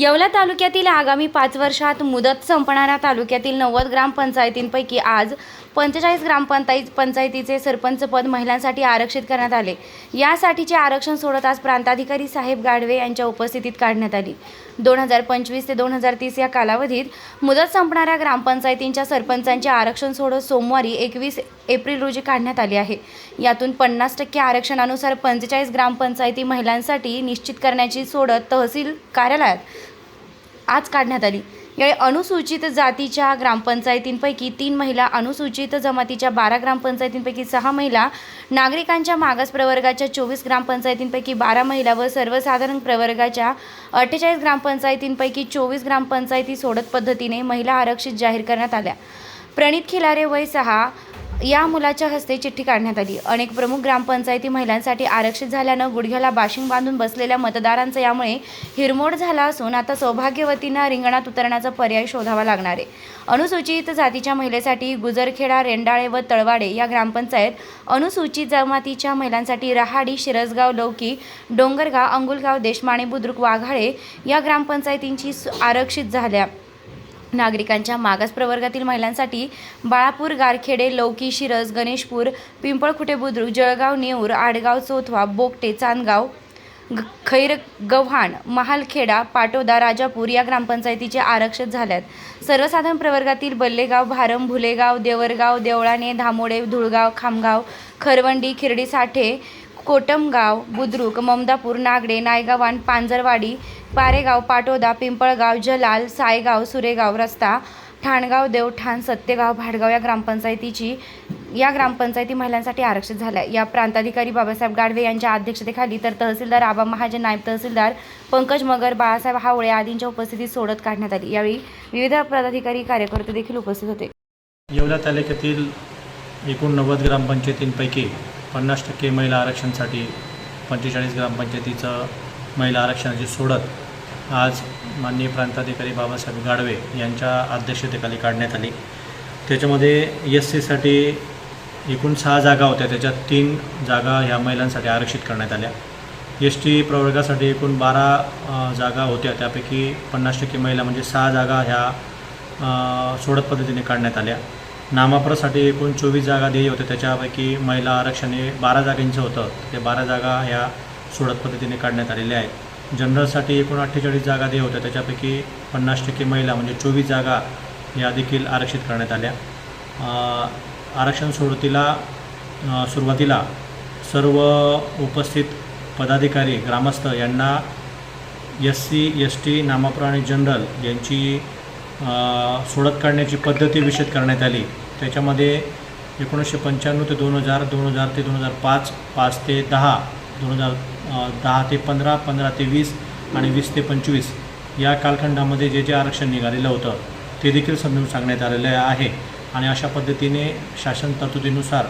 येवला तालुक्यातील आगामी पाच वर्षात मुदत संपणाऱ्या तालुक्यातील नव्वद ग्रामपंचायतींपैकी आज पंचेचाळीस ग्रामपंचायत पंचायतीचे सरपंच पद महिलांसाठी आरक्षित करण्यात आले. यासाठीचे आरक्षण सोडत आज प्रांताधिकारी साहेब गाडवे यांच्या उपस्थितीत काढण्यात आली. दोन हजार पंचवीस ते दोन हजार तीस या कालावधीत मुदत संपणाऱ्या ग्रामपंचायतींच्या सरपंचांचे आरक्षण सोडत सोमवारी एकवीस एप्रिल रोजी काढण्यात आले आहे. यातून पन्नास टक्के आरक्षणानुसार पंचेचाळीस ग्रामपंचायती महिलांसाठी निश्चित करण्याची सोडत तहसील कार्यालयात आज काढण्यात आली. यावेळी अनुसूचित जातीच्या ग्रामपंचायतींपैकी तीन महिला अनुसूचित जमातीच्या बारा ग्रामपंचायतींपैकी सहा महिला नागरिकांच्या मागास प्रवर्गाच्या चोवीस ग्रामपंचायतींपैकी बारा महिला व सर्वसाधारण प्रवर्गाच्या अठ्ठेचाळीस ग्रामपंचायतींपैकी चोवीस ग्रामपंचायती सोडत पद्धतीने महिला आरक्षित जाहीर करण्यात आल्या. प्रणित खिलारे वय सहा या मुलाच्या हस्ते चिठ्ठी काढण्यात आली. अनेक प्रमुख ग्रामपंचायती महिलांसाठी आरक्षित झाल्यानं गुडघ्याला बाशिंग बांधून बसलेल्या मतदारांचा यामुळे हिरमोड झाला असून आता सौभाग्यवतींना रिंगणात उतरण्याचा पर्याय शोधावा लागणार आहे. अनुसूचित जातीच्या महिलेसाठी गुजरखेडा रेंडाळे व तळवाडे या ग्रामपंचायत अनुसूचित जमातीच्या महिलांसाठी रहाडी शिरसगाव लौकी डोंगरगाव अंगुलगाव देशमाणे बुद्रुक वाघाळे या ग्रामपंचायतींची सु- आरक्षित झाल्या. नागरिकांच्या मागास प्रवर्गातील महिलांसाठी बाळापूर गारखेडे लौकी शिरस गणेशपूर पिंपळखुटे बुद्रुक जळगाव नेऊर आडगाव चोथवा बोगटे चांदगाव ग- खैर गव्हाण महालखेडा पाटोदा राजापूर या ग्रामपंचायतीचे आरक्षित झाल्यात. सर्वसाधारण प्रवर्गातील बल्लेगाव भारम भुलेगाव देवरगाव देवळाणे धामोडे धुळगाव खामगाव खरवंडी खिरडी साठे कोटमगाव बुद्रुक ममदापूर नागडे नायगावान पांजरवाडी पारेगाव पाटोदा पिंपळगाव जलाल सायगाव सुरेगाव रस्ता ठाणगाव देवठाण सत्तेगाव भाडगाव या ग्रामपंचायतीची या ग्रामपंचायती महिलांसाठी आरक्षित झाल्या. या प्रांताधिकारी बाबासाहेब गाडवे यांच्या अध्यक्षतेखाली तर तहसीलदार आबा महाजन नायब तहसीलदार पंकज मगर बाळासाहेब हावळे आदींच्या उपस्थितीत सोडत काढण्यात आली. यावेळी विविध पदाधिकारी कार्यकर्ते देखील उपस्थित होते. येवला तालुक्यातील एकूण नव्वद ग्रामपंचायतींपैकी पन्नास टक्के महिला आरक्षणसाठी पंचेचाळीस ग्रामपंचायतीचं महिला आरक्षणाची सोडत आज माननीय प्रांताधिकारी बाबासाहेब गाडवे यांच्या अध्यक्षतेखाली काढण्यात आली. त्याच्यामध्ये एस सीसाठी एकूण सहा जागा होत्या. त्याच्यात तीन जागा ह्या महिलांसाठी आरक्षित करण्यात आल्या. एस टी प्रवर्गासाठी एकूण बारा जागा होत्या. त्यापैकी पन्नास टक्के महिला म्हणजे सहा जागा ह्या सोडत पद्धतीने काढण्यात आल्या. नामाप्रसाठी एकूण चोवीस जागा ध्येय होत्या त्याच्यापैकी महिला आरक्षण हे बारा जागांचं होतं. ते बारा जागा ह्या सोडत पद्धतीने काढण्यात आलेल्या आहेत. जनरलसाठी एकूण अठ्ठेचाळीस जागा ध्येय होत्या. त्याच्यापैकी पन्नास टक्के महिला म्हणजे चोवीस जागा या देखील आरक्षित करण्यात आल्या. आरक्षण सोडतीला सुरुवातीला सर्व उपस्थित पदाधिकारी ग्रामस्थ यांना एस सी एस टी नामाप्र आणि जनरल यांची सोडत काढण्याची पद्धती विषद करण्यात आली. त्याच्यामध्ये एकोणीसशे पंच्याण्णव ते दोन हजार दोन हजार ते दोन हजार पाच पाच ते दहा दोन हजार दहा ते पंधरा पंधरा ते वीस आणि वीस ते पंचवीस या कालखंडामध्ये जे जे आरक्षण निघालेलं होतं ते देखील समजून सांगण्यात आलेलं आहे. आणि अशा पद्धतीने शासन तरतुदीनुसार